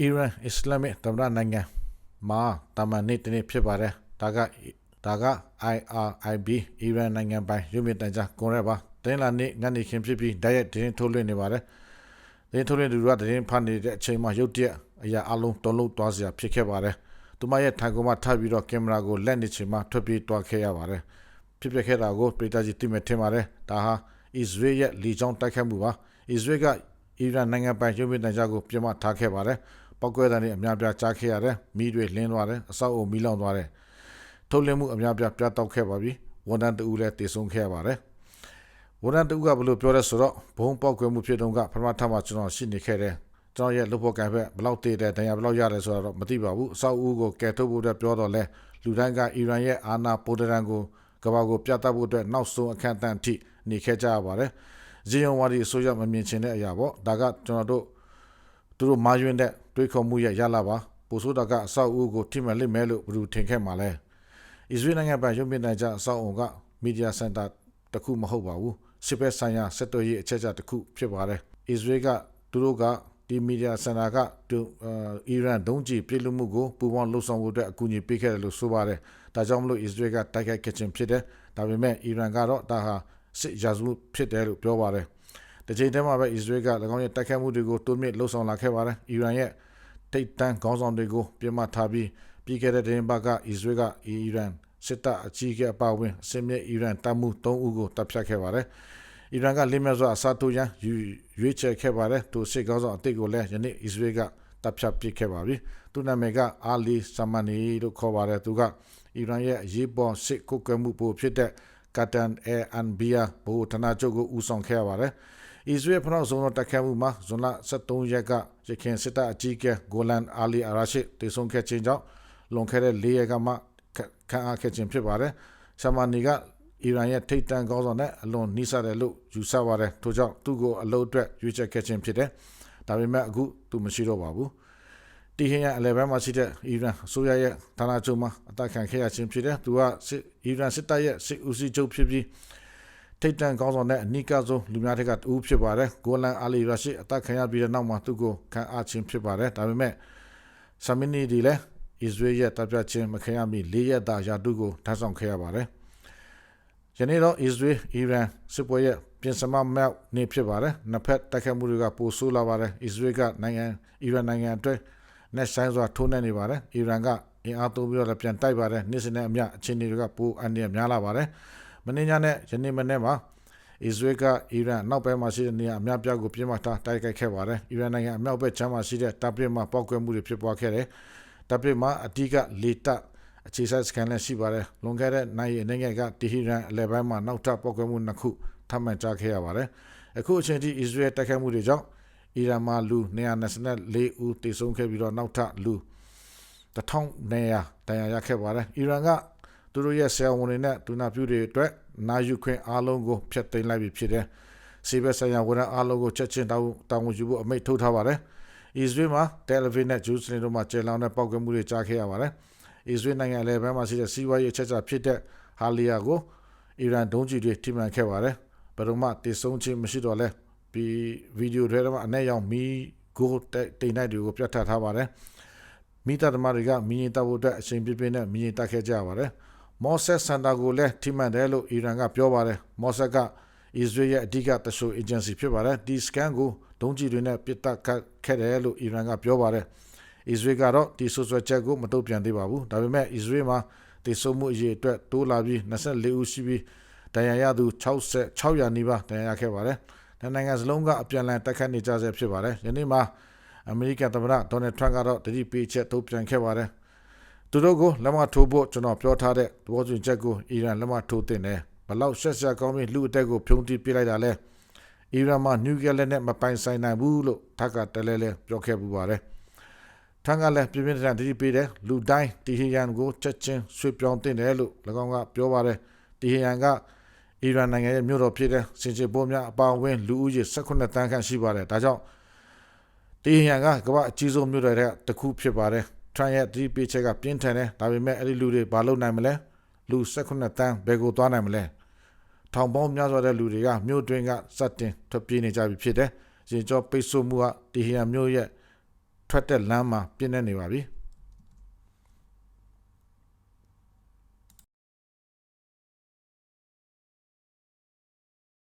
အီရန်အစ္စလာမစ်သမ္မတနိုင်ငံမှာတာမန်နေ့တစ်နေ့ဖြစ်ပါတယ်ဒါကဒါက IRIB အီရန်နိုင်ငံပိုင်ရုပ်မြင်သံကြားကွန်ရက်ပါတင်းလာနေ့ညနေခင်းဖြစ်ပြီးတိုက်ရိုက်တင်းထုတ်လွှင့်နေပါတယ်တင်းထုတ်လွှင့်သူကတင်းဖတ်နေတဲ့အချိန်မှာရုတ်တရက်အရာအလုံးတုံးလုံးသွားစရာဖြစ်ခဲ့ပါတယ်သူမရဲ့ထိုင်ကုန်မှာထပ်ပြီးတော့ကင်မရာကိုလက်နေချိန်မှာထွက်ပြေးသွားခဲ့ရပါတယ်ဖြစ်ပျက်ခဲ့တာကိုပရိသတ်ကြီးသိမဲ့ထင်ပါတယ်ဒါဟာအစ္စရေးရဲ့လီကြောင်းတိုက်ခိုက်မှုပါအစ္စရေးကအီရန်နိုင်ငံပိုင်ရုပ်မြင်သံကြားကိုပြမထားခဲ့ပါတယ် ပောက်ကွဲတဲ့နေအများပြားကြားခဲ့ရတယ်မိတွေလင်းသွားတယ်အဆောက်အုံမီးလောင်သွားတယ်ထုတ်လင်းမှုအများပြားပြတ်တောက်ခဲ့ပါပြီဝန်ထမ်းတဦးလည်းတည်ဆုံးခဲ့ရပါတယ်ဝန်ထမ်းတဦးကဘလို့ပြောလဲဆိုတော့ဘုံပောက်ကွဲမှုဖြစ်တုန်းကပထမထပ်မှကျွန်တော်ရှိနေခဲ့တယ်ကျွန်တော်ရဲ့လုပ်ဖို့ကံဖက်ဘလောက်တည်တယ်ဒဏ်ရာဘလောက်ရတယ်ဆိုတော့မသိပါဘူးအဆောက်အဦကိုကယ်ထုတ်ဖို့အတွက်ပြောတော့လဲလူတိုင်းကအီရန်ရဲ့အာဏာပိုဒရန်ကိုကဘာကိုပြတ်တက်ဖို့အတွက်နောက်ဆုံးအခန့်အသတ်အထိနေခဲ့ကြရပါတယ်ဇီယွန်ဝါဒီအစိုးရမမြင်ချင်တဲ့အရာပေါ့ဒါကကျွန်တော်တို့သူတို့မာယွင်းတဲ့ တွေးခေါ်မှုရဲ့ရလာပါပိုဆိုးတာကအဆောက်အဦကိုထိမှန်လိမ့်မယ်လို့ဘယ်သူထင်ခဲ့မှာလဲအစ္စရေးနိုင်ငံပိုင်ရုပ်မြင်သံကြားအဆောက်အုံကမီဒီယာစင်တာတစ်ခုမဟုတ်ပါဘူးစစ်ဘက်ဆိုင်ရာစစ်တော်ရေးအချက်အချာတစ်ခုဖြစ်ပါတယ်အစ္စရေးကသူတို့ကဒီမီဒီယာစင်တာကတူအီရန်ဒုံးကျည်ပြည်လူမှုကိုပူပေါင်းလှုပ်ဆောင်ဖို့အတွက်အကူအညီပေးခဲ့တယ်လို့ဆိုပါတယ်ဒါကြောင့်မလို့အစ္စရေးကတိုက်ခိုက်ခဲ့ခြင်းဖြစ်တယ်ဒါပေမဲ့အီရန်ကတော့ဒါဟာစစ်ရာဇဝတ်ဖြစ်တယ်လို့ပြောပါတယ်တချိန်တည်းမှာပဲအစ္စရေးက၎င်းရဲ့တိုက်ခိုက်မှုတွေကိုတိုးမြင့်လှုပ်ဆောင်လာခဲ့ပါတယ်အီရန်ရဲ့ ထိတ်တန်းခေါင်းဆောင်တွေကိုပြမထားပြီးပြီးခဲ့တဲ့တင်းဘကအစ္စရေးကအီရန်စစ်တပ်အကြီးအကဲအပါအဝင်အစမြင့်အီရန်တပ်မှု၃ဦးကိုတပ်ဖြတ်ခဲ့ပါတယ်အီရန်ကလင်းမြစွာအစားထိုးရန်ရွေးချယ်ခဲ့ပါတယ်သူစစ်ကောင်းဆောင်အသစ်ကိုလည်းယနေ့အစ္စရေးကတပ်ဖြတ်ပစ်ခဲ့ပါပြီသူနာမည်ကအာလီဆာမနီလို့ခေါ်ပါတယ်သူကအီရန်ရဲ့အရေးပေါ်စစ်ကုတ်ကွယ်မှုပိုဖြစ်တဲ့ ကာတန်အဲအန်ဘီယာဘိုဌာနချုပ်ကိုဦးဆောင်ခဲ့ရပါတယ်အစ္စရေးဖနောက်ဆုံးတော့တိုက်ခိုက်မှုမှာဇွန်လ23ရက်ကရခိုင်စစ်တပ်အကြီးအကဲဂိုလန်အာလီအာရာရှိတည်ဆုံခဲ့ခြင်းကြောင့်လွန်ခဲ့တဲ့၄ရက်ကမှခံအားခဲ့ခြင်းဖြစ်ပါတယ်။ဆာမာနီကအီရန်ရဲ့ထိပ်တန်းကောင်းဆောင်နဲ့အလွန်နှိစတယ်လို့ယူဆပါတယ်။ထို့ကြောင့်သူ့ကိုအလို့အတွက်ရွေးချယ်ခဲ့ခြင်းဖြစ်တယ်။ဒါပေမဲ့အခုသူမရှိတော့ပါဘူး။ တီဟင်ရအလဲဘဲမှာရှိတဲ့အီရန်အစိုးရရဲ့ဌာနချုပ်မှာအတိုက်ခံခဲ့ရခြင်းဖြစ်တယ်။သူကစစ်အီရန်စစ်တပ်ရဲ့စစ်ဦးစီးချုပ်ဖြစ်ပြီးထိတ်တန့်ကောင်းဆောင်တဲ့အနီးကဆုံးလူများတွေကတူဖြစ်ပါတယ်ဂိုလန်အာလီရရှိအသက်ခံရပြီးတဲ့နောက်မှာသူ့ကိုခံအားချင်းဖြစ်ပါတယ်ဒါပေမဲ့ဆာမီနီဒီလည်းအစ္စရေးရဲ့တပ်ပြချင်းမခံရမီ၄ရက်တာယာတုကိုထမ်းဆောင်ခဲ့ရပါတယ်ယနေ့တော့အစ္စရေးအီရန်စစ်ပွဲရဲ့ပြင်စမမြောက်နေဖြစ်ပါတယ်နှစ်ဖက်တိုက်ခိုက်မှုတွေကပိုဆိုးလာပါတယ်အစ္စရေးကနိုင်ငံအီရန်နိုင်ငံအတွက် နဲ့ဆိုင်စွာထိုးနှက်နေပါတယ်အီရန်ကအင်အားသုံးပြီးတော့ပြန်တိုက်ပါတယ်နေ့စဉ်နဲ့အမျှအခြေအနေတွေကပိုအန္တရာယ်များလာပါတယ်မနေ့ညနဲ့ယနေ့မနေ့မှာအစ္စရေးကအီရန်နောက်ဘက်မှာရှိတဲ့နေရာအများပြားကိုပြင်းထန်တိုက်ခိုက်ခဲ့ပါတယ်။အီရန်နိုင်ငံအမြောက်ဘက်ခြမ်းမှာရှိတဲ့တပ်ပစ်မှာပောက်ကွဲမှုတွေဖြစ်ပွားခဲ့တယ်။တပ်ပစ်မှာအဓိကလေတပ်အခြေစိုက်စကန်လည်းရှိပါတယ်။လွန်ခဲ့တဲ့နိုင်ရီနိုင်ငံကတီဟီရန်အလဲပိုင်းမှာနောက်ထပ်ပောက်ကွဲမှုနှစ်ခုထပ်မံကြားခဲ့ရပါတယ်။အခုအချိန်ထိအစ္စရေးတိုက်ခိုက်မှုတွေကြောင့် အီရန်မှာလူ224ဦးသေဆုံးခဲ့ပြီးတော့နောက်ထပ်လူ1900ဒဏ်ရာရခဲ့ပါတယ်။အီရန်ကသူတို့ရဲ့ဆရာဝန်တွေနဲ့ဒုနာပြုတွေအတွက်နာယူခွင့်အားလုံးကိုဖျက်သိမ်းလိုက်ပြီဖြစ်တယ်။စီဘက်ဆိုင်ရာဝန်ထမ်းအားလုံးကိုချက်ချင်းတောင်းတောင်းဝန်ယူဖို့အမိန့်ထုတ်ထားပါတယ်။အစ္စရေးမှာတယ်လီဗီနဲ့ဂျူးစလင်တို့မှာကျေလောင်တဲ့ပောက်ကွဲမှုတွေကြားခဲ့ရပါတယ်။အစ္စရေးနိုင်ငံလည်းဘဲမှာရှိတဲ့စီးပွားရေးအချက်အချာဖြစ်တဲ့ဟာလီယာကိုအီရန်ဒုံးကျည်တွေထိမှန်ခဲ့ပါတယ်။ဘယ်တော့မှတည်ဆုံးခြင်းမရှိတော့လဲ ပြီးဗီဒီယိုတွေမှာအနဲ့ရောင်မီကိုတိတ်နိုင်တွေကိုပြတ်ထထားပါတယ်။မိသားသမားတွေကမီးရင်တောက်ဖို့အတွက်အချိန်ပြည့်ပြည့်နဲ့မီးရင်တက်ခဲ့ကြပါတယ်။မော့ဆက်စန်တာကိုလည်းထိမှန်တယ်လို့အီရန်ကပြောပါတယ်မော့ဆက်ကအစ္စရေးရဲ့အဓိကတဆိုအေဂျင်စီဖြစ်ပါတယ်ဒီစကန်ကိုဒုံးကျည်တွေနဲ့ပစ်တက်ခဲ့တယ်လို့အီရန်ကပြောပါတယ်အစ္စရေးကတော့ဒီဆိုဆွဲချက်ကိုမတုံ့ပြန်သေးပါဘူးဒါပေမဲ့အစ္စရေးမှာတေဆုမှုအရေးအတွက်တိုးလာပြီး24ဦးရှိပြီးဒဏ်ရာရသူ60 600နီးပါးဒဏ်ရာရခဲ့ပါတယ် နိုင်ငံစလုံးကအပြန်အလှန်တိုက်ခတ်နေကြဆဲဖြစ်ပါတယ်ယနေ့မှာအမေရိကန်သမ္မတဒေါ်နယ်ထရန့်ကတော့တတိပေးချက်ထုတ်ပြန်ခဲ့ပါတယ်သူတို့ကိုလက်မထိုးဖို့ကျွန်တော်ပြောထားတဲ့သဘောတူချက်ကိုအီရန်လက်မထိုးတင်တယ်ဘလောက်ဆက်ဆက်ကောင်းပြီးလူအတက်ကိုဖြုံးတိပြလိုက်တာလဲအီရန်မှာနျူကလီးယားလက်နက်မပိုင်ဆိုင်နိုင်ဘူးလို့ထပ်ကတလဲလဲပြောခဲ့ပူပါတယ်ထန်းကလည်းပြင်းပြင်းထန်ထန်တတိပေးတယ်လူတိုင်းတီဟီယန်ကိုချက်ချင်းဆွေးပြောင်းတင်တယ်လို့၎င်းကပြောပါတယ်တီဟီယန်က အီရန်နိုင်ငံရဲ့မြို့တော်ဖြစ်တဲ့စင်ချေပိုးများအပါအဝင်လူဦးရေ18တန်းခန့်ရှိပါတယ်ဒါကြောင့်တီဟီယန်ကကမ္ဘာအကြီးဆုံးမြို့တော်တဲ့တစ်ခုဖြစ်ပါတယ်ထရန်ရဲ့ဒီပေချက်ကပြင်းထန်တယ်ဒါပေမဲ့အဲ့ဒီလူတွေဘာလုပ်နိုင်မလဲလူ18တန်းဘယ်ကိုသွားနိုင်မလဲထောင်ပေါင်းများစွာတဲ့လူတွေကမြို့တွင်းကစတင်ထွက်ပြေးနေကြပြီဖြစ်တယ်ရင်ကျော်ပိတ်ဆို့မှုကတီဟီယန်မြို့ရဲ့ထွက်တဲ့လမ်းမှာပြည့်နေနေပါပြီ။